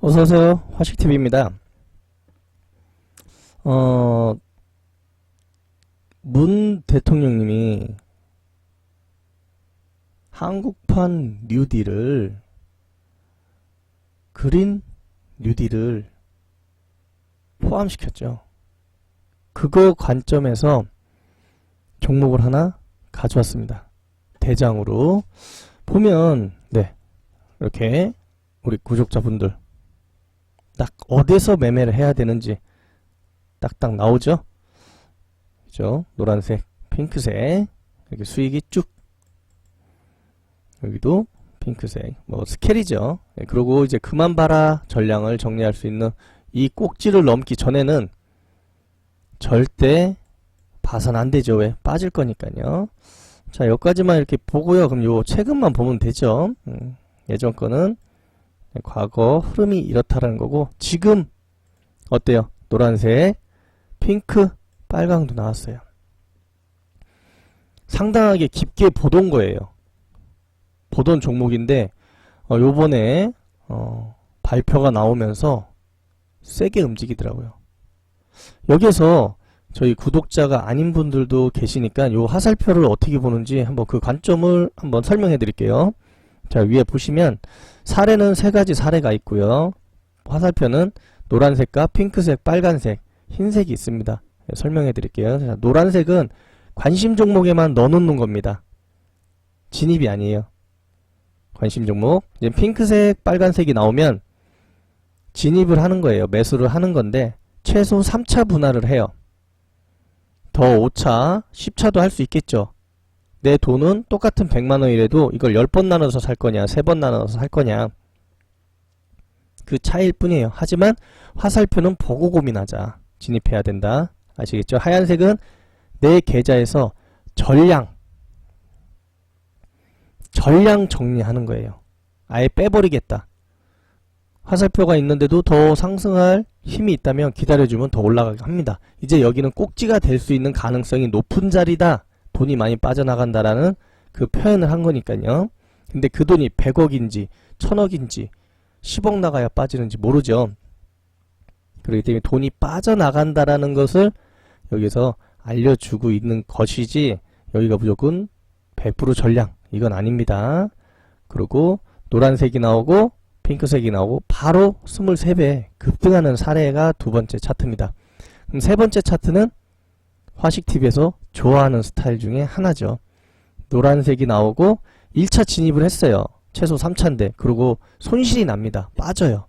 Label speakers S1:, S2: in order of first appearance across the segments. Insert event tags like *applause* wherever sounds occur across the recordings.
S1: 어서오세요. 화식TV입니다. 어, 문 대통령님이 한국판 뉴딜을, 그린 뉴딜을 포함시켰죠. 그거 관점에서 종목을 하나 가져왔습니다. 대장으로. 보면, 네. 이렇게 우리 구독자분들 딱 어디서 매매를 해야 되는지 딱딱 나오죠? 그죠? 노란색, 핑크색 이렇게 수익이 쭉 여기도 핑크색 뭐 스켈이죠. 네, 그리고 이제 그만 봐라 전량을 정리할 수 있는 이 꼭지를 넘기 전에는 절대 봐선 안 되죠. 왜? 빠질 거니까요. 자, 여기까지만 이렇게 보고요. 그럼 요 최근만 보면 되죠. 음, 예전 거는 네, 과거 흐름이 이렇다라는 거고 지금 어때요? 노란색, 핑크, 빨강도 나왔어요. 상당하게 깊게 보던 거예요. 보던 종목인데 어, 요번에 어, 발표가 나오면서 세게 움직이더라고요. 여기에서 저희 구독자가 아닌 분들도 계시니까 요 화살표를 어떻게 보는지 한번 그 관점을 한번 설명해 드릴게요. 자, 위에 보시면 사례는 세 가지 사례가 있고요. 화살표는 노란색과 핑크색, 빨간색, 흰색이 있습니다. 네, 설명해 드릴게요. 자, 노란색은 관심 종목에만 넣어놓는 겁니다. 진입이 아니에요. 관심 종목. 이제 핑크색, 빨간색이 나오면 진입을 하는 거예요. 매수를 하는 건데 최소 3차 분할을 해요. 더 5차, 10차도 할 수 있겠죠. 내 돈은 똑같은 100만 원이라도 이걸 10번 나눠서 살 거냐 3번 나눠서 살 거냐. 그 차이일 뿐이에요. 하지만 화살표는 보고 고민하자. 진입해야 된다. 아시겠죠? 하얀색은 내 계좌에서 전량 전량 정리하는 거예요. 아예 빼버리겠다. 화살표가 있는데도 더 상승할 힘이 있다면 기다려주면 더 올라가게 합니다. 이제 여기는 꼭지가 될 수 있는 가능성이 높은 자리다 돈이 많이 빠져나간다라는 그 표현을 한 거니까요. 근데 그 돈이 100억인지 1000억인지 10억 나가야 빠지는지 모르죠. 그렇기 때문에 돈이 빠져나간다라는 것을 여기서 알려주고 있는 것이지 여기가 무조건 100% 전량 이건 아닙니다. 그리고 노란색이 나오고 핑크색이 나오고 바로 23배 급등하는 사례가 두 번째 차트입니다. 그럼 세 번째 차트는 화식TV에서 좋아하는 스타일 중에 하나죠. 노란색이 나오고 1차 진입을 했어요. 최소 3차인데 그리고 손실이 납니다. 빠져요.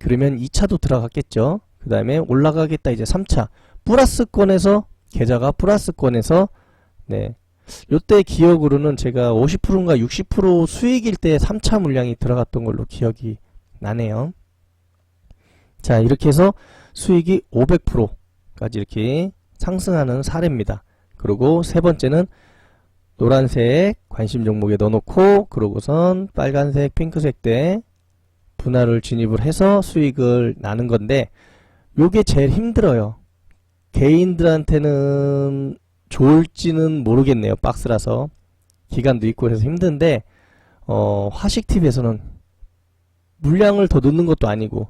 S1: 그러면 2차도 들어갔겠죠. 그 다음에 올라가겠다 이제 3차 플러스권에서 계좌가 플러스권에서 네 요때 기억으로는 제가 50%인가 60% 수익일 때 3차 물량이 들어갔던 걸로 기억이 나네요. 자 이렇게 해서 수익이 500%까지 이렇게 상승하는 사례입니다. 그리고 세 번째는 노란색 관심 종목에 넣어놓고 그러고선 빨간색 핑크색 때 분할을 진입을 해서 수익을 나는 건데 요게 제일 힘들어요. 개인들한테는 좋을지는 모르겠네요. 박스라서 기간도 있고 그래서 힘든데 어, 화식TV에서는 물량을 더 넣는 것도 아니고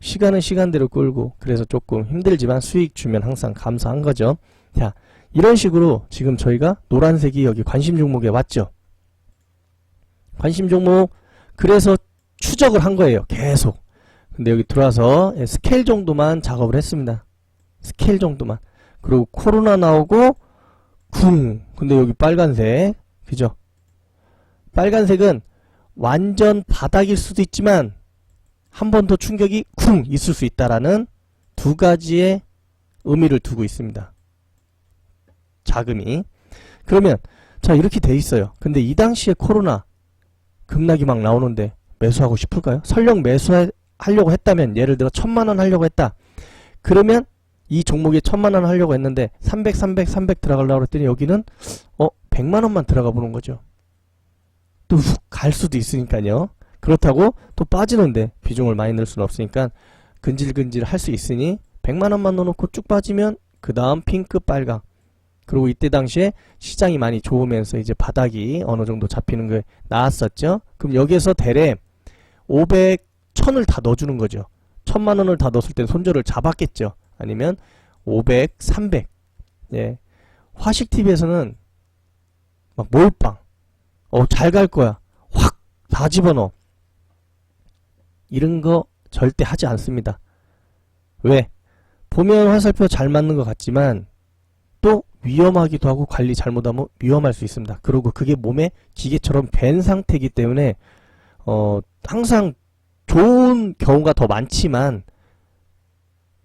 S1: 시간은 시간대로 끌고 그래서 조금 힘들지만 수익 주면 항상 감사한 거죠. 자 이런 식으로 지금 저희가 노란색이 여기 관심 종목에 왔죠. 관심 종목 그래서 추적을 한 거예요. 계속. 근데 여기 들어와서 예, 스케일 정도만 작업을 했습니다. 스케일 정도만. 그리고 코로나 나오고 쿵. 근데 여기 빨간색. 그죠? 빨간색은 완전 바닥일 수도 있지만 한 번 더 충격이 쿵 있을 수 있다라는 두 가지의 의미를 두고 있습니다. 자금이. 그러면 자 이렇게 돼 있어요. 근데 이 당시에 코로나 급락이 막 나오는데 매수하고 싶을까요? 설령 매수하려고 했다면 예를 들어 천만 원 하려고 했다. 그러면 이 종목에 천만 원 하려고 했는데 300, 300, 300 들어가려고 했더니 여기는 어 100만 원만 들어가 보는 거죠. 또 훅 갈 수도 있으니까요. 그렇다고 또 빠지는데 비중을 많이 넣을 수는 없으니까 근질근질 할 수 있으니 100만 원만 넣어놓고 쭉 빠지면 그 다음 핑크 빨강 그리고 이때 당시에 시장이 많이 좋으면서 이제 바닥이 어느 정도 잡히는 게 나왔었죠. 그럼 여기에서 대략 500 천을 다 넣어주는 거죠. 천만 원을 다 넣었을 땐 손절을 잡았겠죠. 아니면 500, 300. 예. 화식 TV에서는 막 몰빵. 어, 잘 갈 거야. 확 다 집어넣어. 이런 거 절대 하지 않습니다. 왜? 보면 화살표 잘 맞는 것 같지만 또 위험하기도 하고 관리 잘못하면 위험할 수 있습니다. 그리고 그게 몸에 기계처럼 밴 상태이기 때문에 어, 항상 좋은 경우가 더 많지만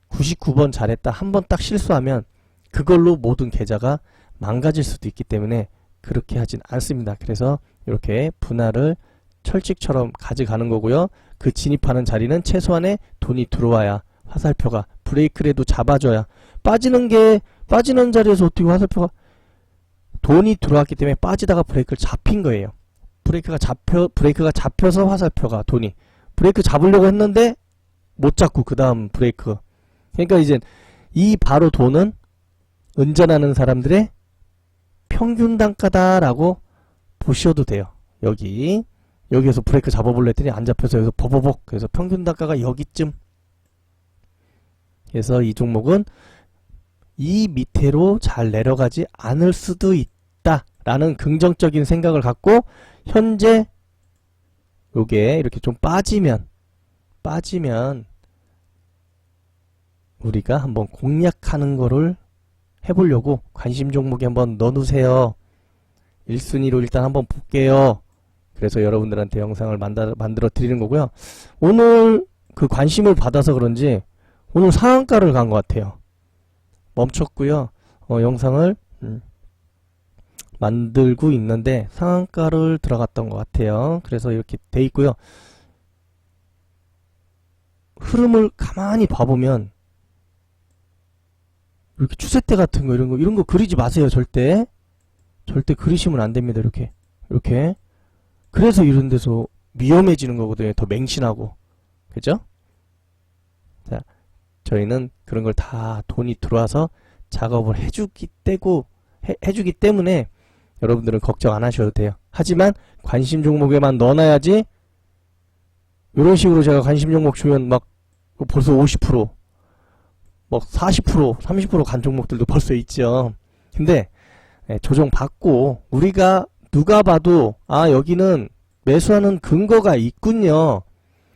S1: 99번 잘했다 한 번 딱 실수하면 그걸로 모든 계좌가 망가질 수도 있기 때문에 그렇게 하진 않습니다. 그래서 이렇게 분할을 철칙처럼 가져가는 거고요. 그 진입하는 자리는 최소한의 돈이 들어와야 화살표가 브레이크라도 잡아줘야 빠지는 게 빠지는 자리에서 어떻게 화살표가 돈이 들어왔기 때문에 빠지다가 브레이크를 잡힌 거예요. 브레이크가 잡혀 브레이크가 잡혀서 화살표가 돈이 브레이크 잡으려고 했는데 못 잡고 그 다음 브레이크 그러니까 이제 이 바로 돈은 운전하는 사람들의 평균 단가다라고 보셔도 돼요. 여기 여기에서 브레이크 잡아볼래 했더니 안 잡혀서 여기서 버버벅 그래서 평균 단가가 여기쯤 그래서 이 종목은 이 밑으로 잘 내려가지 않을 수도 있다 라는 긍정적인 생각을 갖고 현재 요게 이렇게 좀 빠지면 빠지면 우리가 한번 공략하는 거를 해보려고 관심 종목에 한번 넣어두세요. 1순위로 일단 한번 볼게요. 그래서 여러분들한테 영상을 만들, 만들어 드리는 거고요. 오늘 그 관심을 받아서 그런지 오늘 상한가를 간 것 같아요. 멈췄고요. 어, 영상을 음, 만들고 있는데 상한가를 들어갔던 것 같아요. 그래서 이렇게 돼 있고요. 흐름을 가만히 봐보면 이렇게 추세대 같은 거 이런 거 이런 거 그리지 마세요 절대 절대 그리시면 안 됩니다 이렇게 이렇게 그래서 이런 데서 위험해지는 거거든요 더 맹신하고 그죠? 자 저희는 그런 걸 다 돈이 들어와서 작업을 해주기 떼고 해, 해주기 때문에 여러분들은 걱정 안 하셔도 돼요 하지만 관심 종목에만 넣어놔야지 이런 식으로 제가 관심 종목 주면 막 벌써 50%뭐 40%, 30%간 종목들도 벌써 있죠. 근데 예, 조정 받고 우리가 누가 봐도 아 여기는 매수하는 근거가 있군요.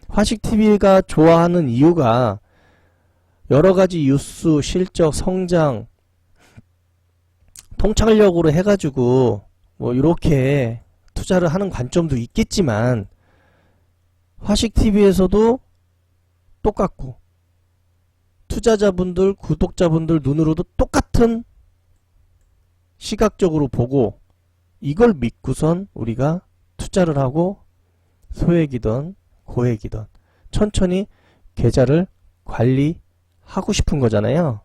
S1: 화식 TV가 좋아하는 이유가 여러 가지 뉴스, 실적, 성장, 통찰력으로 해가지고 뭐 이렇게 투자를 하는 관점도 있겠지만 화식 TV에서도 똑같고 투자자분들, 구독자분들 눈으로도 똑같은 시각적으로 보고 이걸 믿고선 우리가 투자를 하고 소액이든 고액이든 천천히 계좌를 관리 하고 싶은 거잖아요.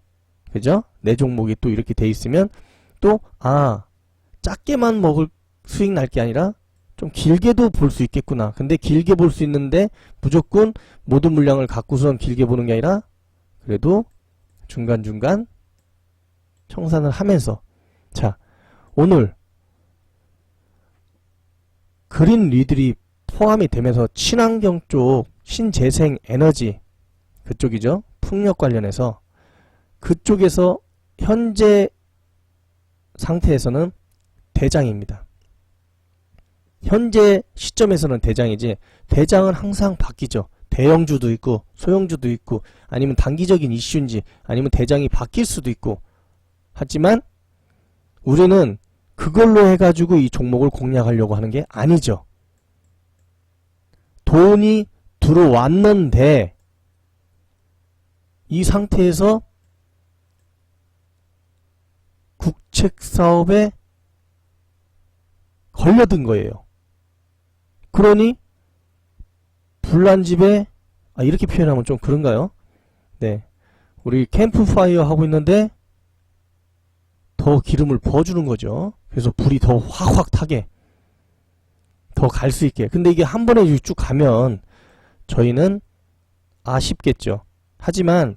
S1: 그죠? 내 종목이 또 이렇게 돼 있으면 또, 아, 작게만 먹을 수익 날 게 아니라 좀 길게도 볼 수 있겠구나. 근데 길게 볼 수 있는데 무조건 모든 물량을 갖고선 길게 보는 게 아니라 그래도 중간중간 청산을 하면서 자 오늘 그린 리들이 포함이 되면서 친환경 쪽 신재생 에너지 그쪽이죠 풍력 관련해서 그쪽에서 현재 상태에서는 대장입니다. 현재 시점에서는 대장이지 대장은 항상 바뀌죠. 대형주도 있고 소형주도 있고 아니면 단기적인 이슈인지 아니면 대장이 바뀔 수도 있고 하지만 우리는 그걸로 해가지고 이 종목을 공략하려고 하는 게 아니죠. 돈이 들어왔는데 이 상태에서 국책 사업에 걸려든 거예요. 그러니 불난 집에 아 이렇게 표현하면 좀 그런가요? 네. 우리 캠프파이어 하고 있는데 더 기름을 부어주는 거죠. 그래서 불이 더 확확 타게 더 갈 수 있게. 근데 이게 한 번에 쭉 가면 저희는 아쉽겠죠. 하지만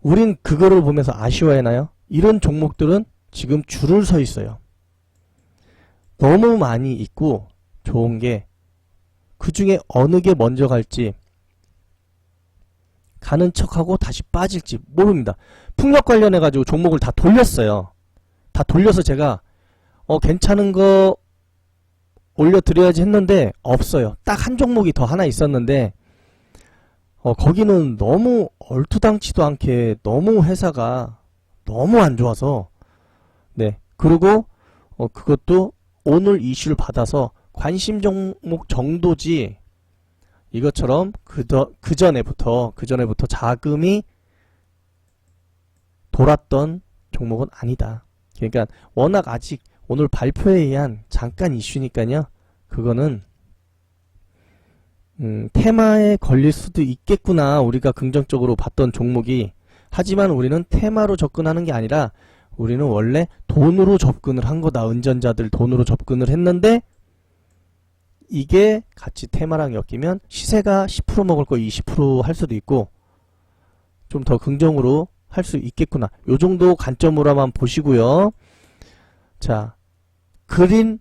S1: 우린 그거를 보면서 아쉬워하나요? 이런 종목들은 지금 줄을 서 있어요. 너무 많이 있고 좋은 게 그 중에 어느 게 먼저 갈지 가는 척하고 다시 빠질지 모릅니다. 풍력 관련해 가지고 종목을 다 돌렸어요. 다 돌려서 제가 어 괜찮은 거 올려드려야지 했는데 없어요. 딱 한 종목이 더 하나 있었는데 어 거기는 너무 얼토당치도 않게 너무 회사가 너무 안 좋아서 네 그리고 어 그것도 오늘 이슈를 받아서 관심 종목 정도지 이것처럼 그더 그 전에부터 그 전에부터 자금이 돌았던 종목은 아니다. 그러니까 워낙 아직 오늘 발표에 의한 잠깐 이슈니까요. 그거는 음, 테마에 걸릴 수도 있겠구나. 우리가 긍정적으로 봤던 종목이 하지만 우리는 테마로 접근하는 게 아니라 우리는 원래 돈으로 접근을 한 거다. 은전자들 돈으로 접근을 했는데 이게 같이 테마랑 엮이면 시세가 10% 먹을 거 20%할 수도 있고 좀 더 긍정으로 할 수 있겠구나. 요 정도 관점으로만 보시고요. 자, 그린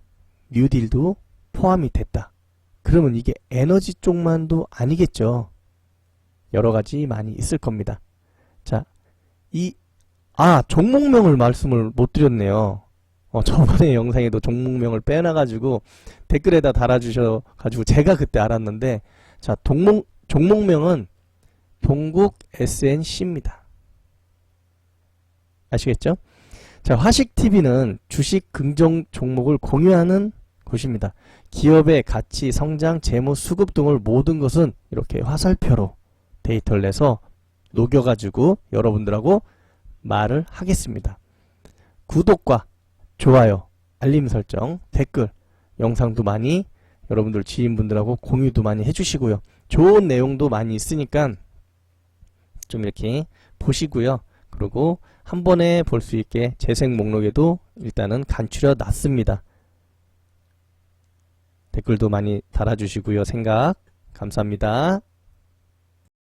S1: 뉴딜도 포함이 됐다. 그러면 이게 에너지 쪽만도 아니겠죠. 여러 가지 많이 있을 겁니다. 자, 이, 아, 종목명을 말씀을 못 드렸네요. 어, 저번에 *laughs* 영상에도 종목명을 빼놔가지고 댓글에다 달아주셔가지고 제가 그때 알았는데, 자, 동목, 종목명은 동국 SNC입니다. 아시겠죠? 자, 화식TV는 주식 긍정 종목을 공유하는 곳입니다. 기업의 가치, 성장, 재무, 수급 등을 모든 것은 이렇게 화살표로 데이터를 내서 녹여가지고 여러분들하고 말을 하겠습니다. 구독과 좋아요, 알림 설정, 댓글, 영상도 많이 여러분들 지인분들하고 공유도 많이 해주시고요. 좋은 내용도 많이 있으니까 좀 이렇게 보시고요. 그리고 한 번에 볼 수 있게 재생 목록에도 일단은 간추려 놨습니다. 댓글도 많이 달아주시고요. 생각 감사합니다.